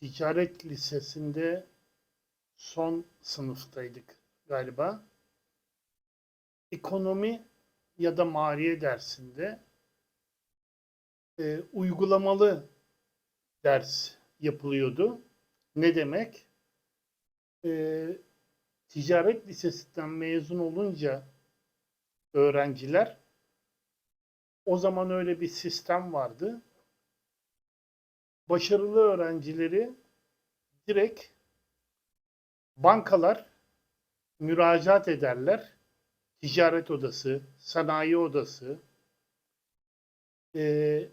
ticaret lisesinde son sınıftaydık galiba. Ekonomi ya da maliye dersinde e, uygulamalı ders yapılıyordu. Ne demek? E, ticaret lisesinden mezun olunca öğrenciler o zaman öyle bir sistem vardı. Başarılı öğrencileri direkt bankalar müracaat ederler. Ticaret odası, sanayi odası, eee,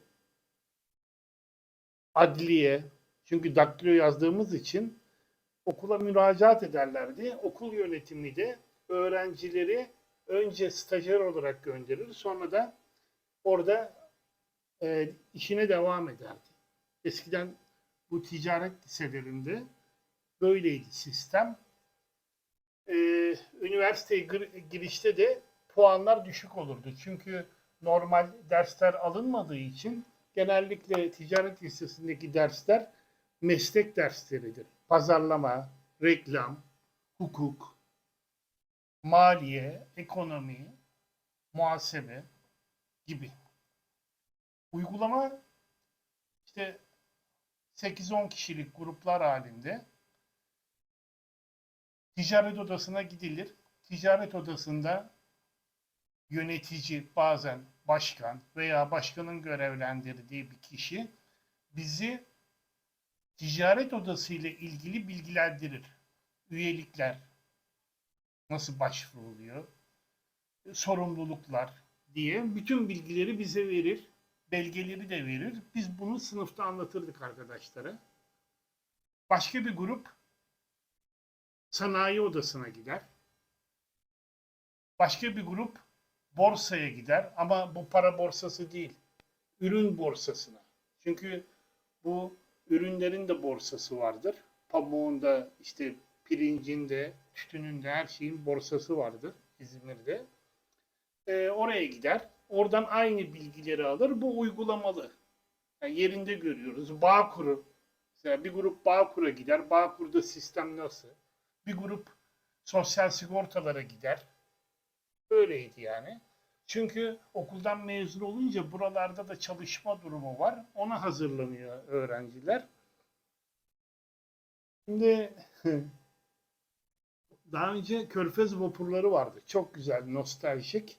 adliye. Çünkü daktilo yazdığımız için okula müracaat ederlerdi. Okul yönetimi de öğrencileri önce stajyer olarak gönderir. Sonra da orada e, işine devam ederdi. Eskiden bu ticaret liselerinde böyleydi sistem. E, üniversiteye gir- girişte de puanlar düşük olurdu. Çünkü normal dersler alınmadığı için genellikle ticaret lisesindeki dersler meslek dersleridir. Pazarlama, reklam, hukuk, maliye, ekonomi, muhasebe gibi. Uygulama işte 8-10 kişilik gruplar halinde ticaret odasına gidilir. Ticaret odasında yönetici bazen başkan veya başkanın görevlendirdiği bir kişi bizi ticaret odası ile ilgili bilgilendirir. Üyelikler nasıl başvuruluyor, sorumluluklar diye bütün bilgileri bize verir, belgeleri de verir. Biz bunu sınıfta anlatırdık arkadaşlara. Başka bir grup sanayi odasına gider. Başka bir grup borsaya gider ama bu para borsası değil, ürün borsasına. Çünkü bu ürünlerin de borsası vardır. Pamuğunda, işte pirincinde, tütününde her şeyin borsası vardır İzmir'de. Ee, oraya gider. Oradan aynı bilgileri alır. Bu uygulamalı. Yani yerinde görüyoruz. Bağkur'u. Mesela bir grup Bağkur'a gider. Bağkur'da sistem nasıl? Bir grup sosyal sigortalara gider. Öyleydi yani. Çünkü okuldan mezun olunca buralarda da çalışma durumu var. Ona hazırlanıyor öğrenciler. Şimdi daha önce Körfez vapurları vardı. Çok güzel, nostaljik.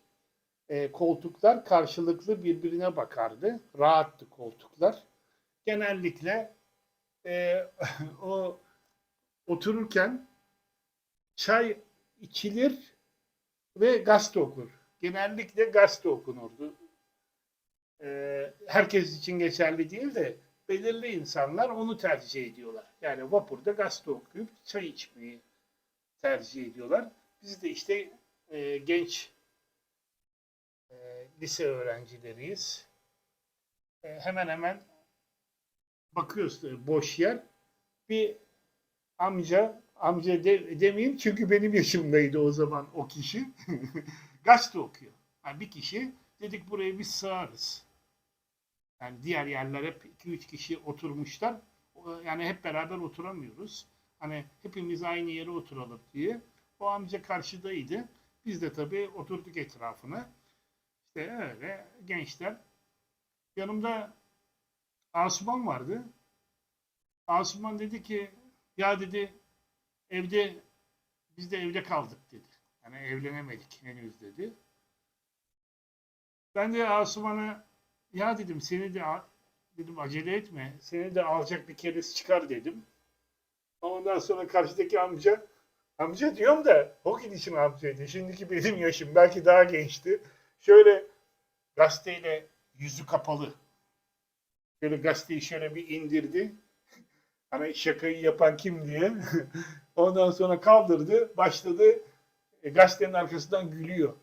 Ee, koltuklar karşılıklı birbirine bakardı. Rahattı koltuklar. Genellikle e, o otururken çay içilir ve gazete okur. Genellikle gazete okunurdu. Ee, herkes için geçerli değil de belirli insanlar onu tercih ediyorlar. Yani vapurda gazete okuyup çay içmeyi tercih ediyorlar. Biz de işte e, genç e, lise öğrencileriyiz. E, hemen hemen bakıyoruz tabii boş yer. Bir amca, amca de, demeyeyim çünkü benim yaşımdaydı o zaman o kişi. Gazete okuyor. Yani bir kişi dedik buraya biz sığarız. Yani diğer yerler hep 2-3 kişi oturmuşlar. Yani hep beraber oturamıyoruz. Hani hepimiz aynı yere oturalım diye. O amca karşıdaydı. Biz de tabii oturduk etrafına. İşte öyle gençler. Yanımda Asuman vardı. Asuman dedi ki ya dedi evde biz de evde kaldık dedi. Yani evlenemedik henüz dedi. Ben de Asuman'a ya dedim seni de dedim acele etme. Seni de alacak bir keresi çıkar dedim. Ondan sonra karşıdaki amca amca diyorum da o gidişin amcaydı. Şimdiki benim yaşım belki daha gençti. Şöyle gazeteyle yüzü kapalı. Şöyle gazeteyi şöyle bir indirdi. Hani şakayı yapan kim diye. Ondan sonra kaldırdı, başladı e, gazetenin arkasından gülüyor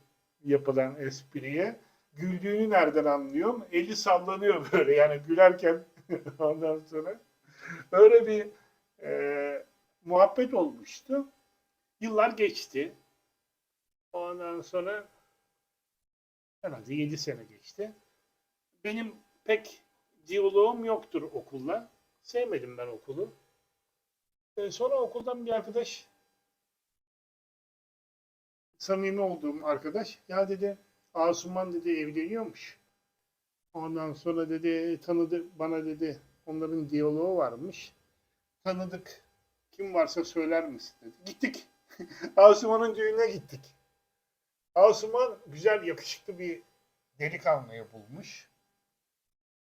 yapılan espriye. Güldüğünü nereden anlıyorum? Eli sallanıyor böyle yani gülerken ondan sonra. Öyle bir e, muhabbet olmuştu. Yıllar geçti. Ondan sonra herhalde 7 sene geçti. Benim pek diyaloğum yoktur okulla. Sevmedim ben okulu. E, sonra okuldan bir arkadaş samimi olduğum arkadaş ya dedi Asuman dedi evleniyormuş. Ondan sonra dedi tanıdı bana dedi onların diyaloğu varmış. Tanıdık. Kim varsa söyler misin dedi. Gittik. Asuman'ın düğününe gittik. Asuman güzel yakışıklı bir delikanlıyı bulmuş.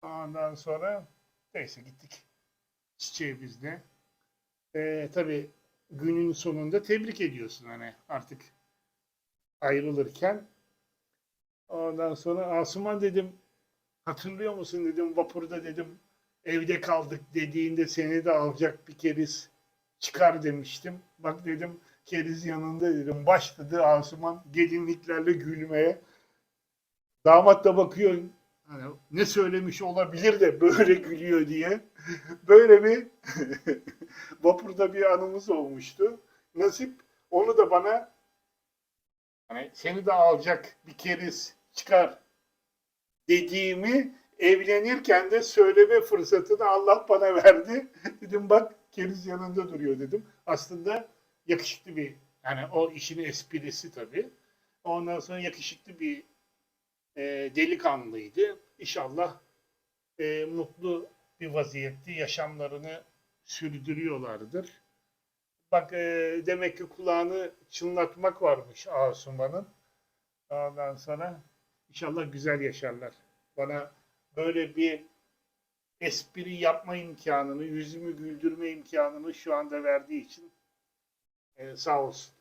Ondan sonra neyse gittik. Çiçeği bizde. Ee, tabii günün sonunda tebrik ediyorsun hani artık ayrılırken. Ondan sonra Asuman dedim hatırlıyor musun dedim vapurda dedim evde kaldık dediğinde seni de alacak bir keriz çıkar demiştim. Bak dedim keriz yanında dedim başladı Asuman gelinliklerle gülmeye. Damat da bakıyor hani ne söylemiş olabilir de böyle gülüyor diye. Böyle bir vapurda bir anımız olmuştu. Nasip onu da bana hani seni de alacak bir keriz çıkar dediğimi evlenirken de söyleme fırsatını Allah bana verdi. dedim bak keriz yanında duruyor dedim. Aslında yakışıklı bir yani o işin esprisi tabii. Ondan sonra yakışıklı bir e, delikanlıydı. İnşallah e, mutlu bir vaziyette yaşamlarını sürdürüyorlardır. Bak e, demek ki kulağını çınlatmak varmış Asuman'ın. Ondan sonra inşallah güzel yaşarlar. Bana böyle bir espri yapma imkanını, yüzümü güldürme imkanını şu anda verdiği için and it sounds.